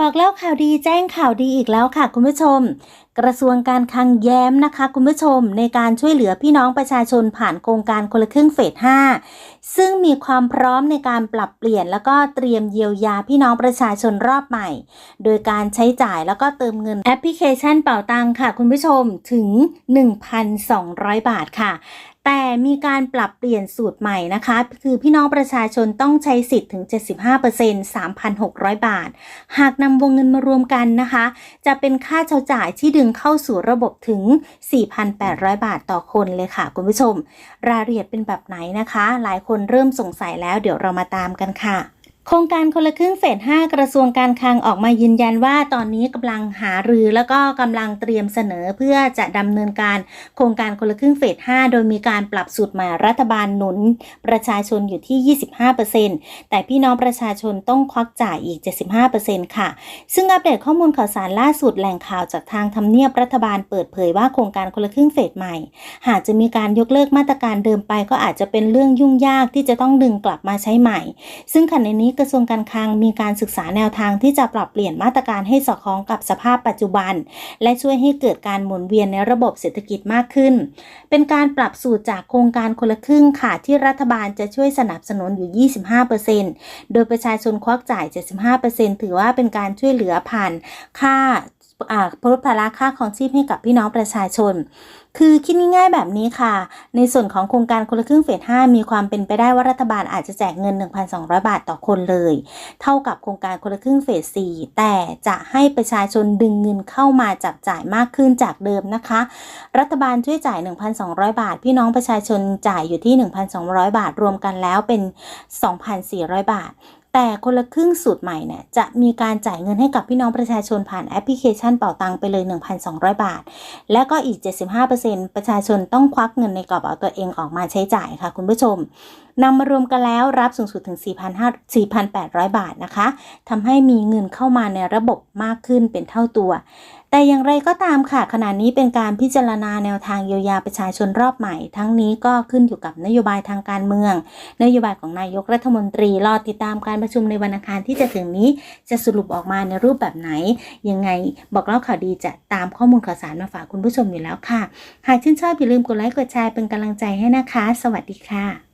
บอกเล่าข่าวดีแจ้งข่าวดีอีกแล้วค่ะคุณผู้ชม กระทรวงการคลังแย้มนะคะ คุณผู้ชมในการช่วยเหลือพี่น้องประชาชนผ่านโครงการคนละครึ่งเฟส 5 ซึ่งมีความพร้อมในการปรับเปลี่ยน แล้วก็เตรียมเยียวยาพี่น้องประชาชนรอบใหม่ โดยการใช้จ่ายแล้วก็เติมเงินแอปพลิเคชันเป่าตังค่ะ คุณผู้ชมถึง 1,200 บาทค่ะ แต่มีการปรับเปลี่ยนสูตรใหม่นะคะ คือพี่น้องประชาชนต้องใช้สิทธิ์ถึง 75% 3,600 บาท หากนำวงเงินมารวมกันนะคะ จะเป็นค่าเช่าจ่ายที่ดึงเข้าสู่ระบบถึง 4,800 บาทต่อคนเลยค่ะ คุณผู้ชม รายละเอียดเป็นแบบไหนนะคะ หลายคนเริ่มสงสัยแล้วเดี๋ยวเรามาตามกันค่ะ โครงการคนละครึ่งเฟส5กระทรวงการคลังออกมายืนยันว่าตอนนี้กำลังหารือแล้วก็กำลังเตรียมเสนอเพื่อจะดำเนินการโครงการคนละครึ่งเฟส5โดยมีการปรับสูตรใหม่รัฐบาลหนุน ประชาชนอยู่ที่ 25%แต่พี่น้องประชาชนต้องควักจ่ายอีก 75%ค่ะ ซึ่งอัปเดตข้อมูลข่าวสารล่าสุดแหล่งข่าวจากทางทำเนียบรัฐบาลเปิดเผยว่าโครงการคนละครึ่งเฟสใหม่ หากจะมีการยกเลิกมาตรการเดิมไป ก็อาจจะเป็นเรื่องยุ่งยากที่จะต้องดึงกลับมาใช้ใหม่ ซึ่งขณะนี้กระทรวงการคลังมีการศึกษาแนวทางที่จะปรับเปลี่ยนมาตรการให้สอดคล้องกับสภาพปัจจุบัน และช่วยให้เกิดการหมุนเวียนในระบบเศรษฐกิจมากขึ้น เป็นการปรับสูตรจากโครงการคนละครึ่งค่ะที่รัฐบาลจะช่วยสนับสนุนอยู่ 25%โดยประชาชนควักจ่าย 75%ถือว่าเป็นการช่วยเหลือผ่านค่าอ่า ลดภาระค่าของชีพให้กับพี่น้องประชาชน คือคิดง่ายๆแบบนี้ค่ะ ในส่วนของโครงการคนละครึ่งเฟส5มีความเป็นไปได้ว่ารัฐบาลอาจจะแจกเงิน 1,200 บาทต่อคนเลย เท่ากับโครงการคนละครึ่งเฟส4แต่จะให้ประชาชนดึงเงินเข้ามาจับจ่ายมากขึ้นจากเดิมนะคะ รัฐบาลช่วยจ่าย 1,200 บาท พี่น้องประชาชนจ่ายอยู่ที่ 1,200 บาทรวมกันแล้วเป็น 2,400 บาท แต่คนละครึ่งสูตรใหม่เนี่ยจะมีการจ่ายเงินให้กับพี่น้องประชาชนผ่านแอปพลิเคชันเป่าตังไปเลย 1,200 บาท และก็อีก 75%ประชาชนต้องควักเงินในกระเป๋าตัวเองออกมาใช้จ่ายค่ะคุณผู้ชมนำมารวมกันแล้วรับสูงสุดถึง 4,800 บาทนะคะทำให้มีเงินเข้ามาในระบบมากขึ้นเป็นเท่าตัว แต่อย่างไรก็ตามค่ะขณะนี้เป็นการพิจารณาแนวทางเยียวยาประชาชนรอบใหม่ ทั้งนี้ก็ขึ้นอยู่กับนโยบายทางการเมือง นโยบายของนายกรัฐมนตรีรอติดตามการประชุมในวันอังคารที่จะถึงนี้จะสรุปออกมาในรูปแบบไหน ยังไงบอกเล่าข่าวดีจะตามข้อมูลข่าวสารมาฝากคุณผู้ชมอยู่แล้วค่ะ หากชื่นชอบอย่าลืมกดไลค์กดแชร์เป็นกำลังใจให้นะคะ สวัสดีค่ะ